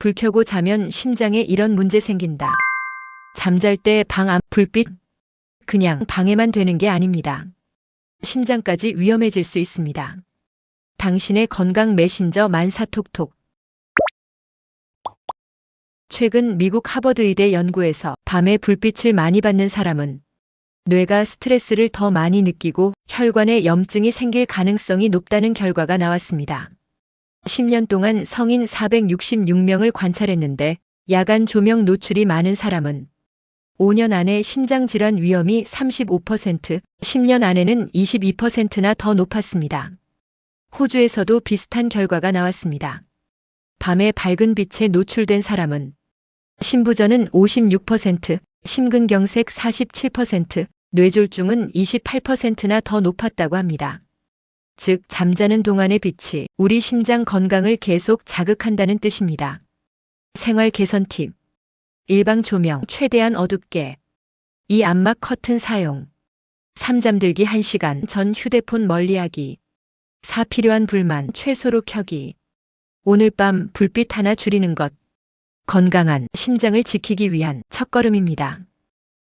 불 켜고 자면 심장에 이런 문제 생긴다. 잠잘 때 방 안 불빛 그냥 방해만 되는 게 아닙니다. 심장까지 위험해질 수 있습니다. 당신의 건강 메신저 만사톡톡. 최근 미국 하버드 의대 연구에서 밤에 불빛을 많이 받는 사람은 뇌가 스트레스를 더 많이 느끼고 혈관에 염증이 생길 가능성이 높다는 결과가 나왔습니다. 10년 동안 성인 466명을 관찰했는데 야간 조명 노출이 많은 사람은 5년 안에 심장질환 위험이 35%, 10년 안에는 22%나 더 높았습니다. 호주에서도 비슷한 결과가 나왔습니다. 밤에 밝은 빛에 노출된 사람은 심부전은 56%, 심근경색 47%, 뇌졸중은 28%나 더 높았다고 합니다. 즉, 잠자는 동안의 빛이 우리 심장 건강을 계속 자극한다는 뜻입니다. 생활 개선 팁. 일방 조명 최대한 어둡게. 이 암막 커튼 사용. 3. 잠들기 1시간 전 휴대폰 멀리하기. 4. 필요한 불만 최소로 켜기. 오늘 밤 불빛 하나 줄이는 것. 건강한 심장을 지키기 위한 첫걸음입니다.